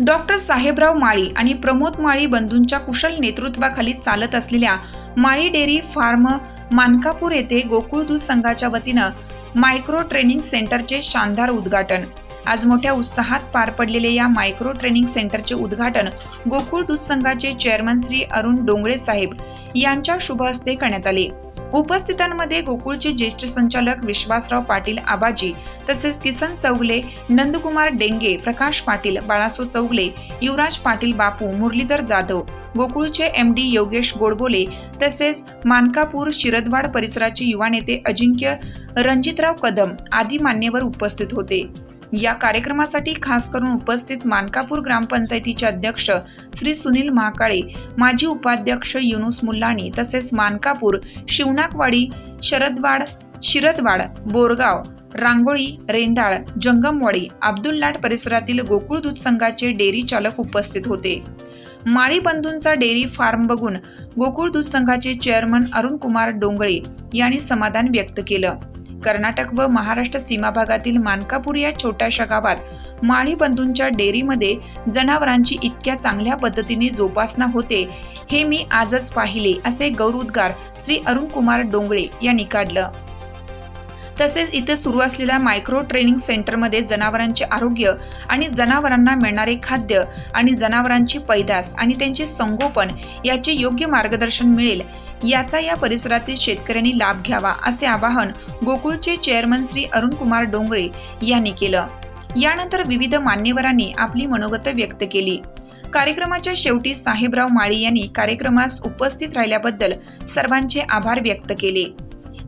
Doctor Sahebrao माळी आणि प्रमोद माळी बंधूंच्या कुशल नेतृत्वाखाली चालत असलेल्या माळी डेअरी फार्म मानकापूर येथे गोकुळ दूध संघाच्या वतीनं मायक्रो ट्रेनिंग सेंटरचे शानदार उद्घाटन. आज मोठ्या उत्साहात पार पडलेले या मायक्रो ट्रेनिंग सेंटरचे उद्घाटन गोकुळ दूध संघाचे चेअरमन श्री अरुण डोंगळे साहेब यांच्या शुभ हस्ते करण्यात आले. उपस्थितांमध्ये गोकुळचे ज्येष्ठ संचालक विश्वासराव पाटील आबाजी तसेच किसन चौगले नंदकुमार डेंगे प्रकाश पाटील बाळासो चौगले युवराज पाटील बापू मुरलीधर जाधव गोकुळचे एम डी योगेश गोडबोले तसेच मानकापूर शिरदवाड परिसराचे युवा नेते अजिंक्य रणजितराव कदम आदी मान्यवर उपस्थित होते. या कार्यक्रमासाठी खास करून उपस्थित मानकापूर ग्रामपंचायतीचे अध्यक्ष श्री सुनील महाकाळे माजी उपाध्यक्ष युनुस मुल्लाणी तसेच मानकापूर शिवनाकवाडी शरदवाड शिरदवाड बोरगाव रांगोळी रेंदाळ जंगमवाडी अब्दुल्लाट परिसरातील गोकुळ दूध संघाचे डेअरी चालक उपस्थित होते. माळी बंधूंचा डेअरी फार्म बघून गोकुळ दूध संघाचे चेअरमन अरुण कुमार डोंगळे यांनी समाधान व्यक्त केलं. कर्नाटक व महाराष्ट्र सीमा भागातील मानकापूर या छोट्याशा गावात माळी बंधूंच्या डेअरीमध्ये जनावरांची इतक्या चांगल्या पद्धतीने जोपासना होते हे मी आजच पाहिले असे गौरवोद्गार श्री अरुण कुमार डोंगळे यांनी काढलं. तसेच इथे सुरू असलेल्या मायक्रो ट्रेनिंग सेंटरमध्ये जनावरांचे आरोग्य आणि जनावरांना मिळणारे खाद्य आणि जनावरांची पैदास आणि त्यांचे संगोपन याचे योग्य मार्गदर्शन मिळेल. याचा या परिसरातील शेतकऱ्यांनी लाभ घ्यावा असे आवाहन गोकुळचे चेअरमन श्री अरुणकुमार डोंगळे यांनी केलं. यानंतर विविध मान्यवरांनी आपली मनोगत व्यक्त केली. कार्यक्रमाच्या शेवटी साहेबराव माळी यांनी कार्यक्रमास उपस्थित राहिल्याबद्दल सर्वांचे आभार व्यक्त केले.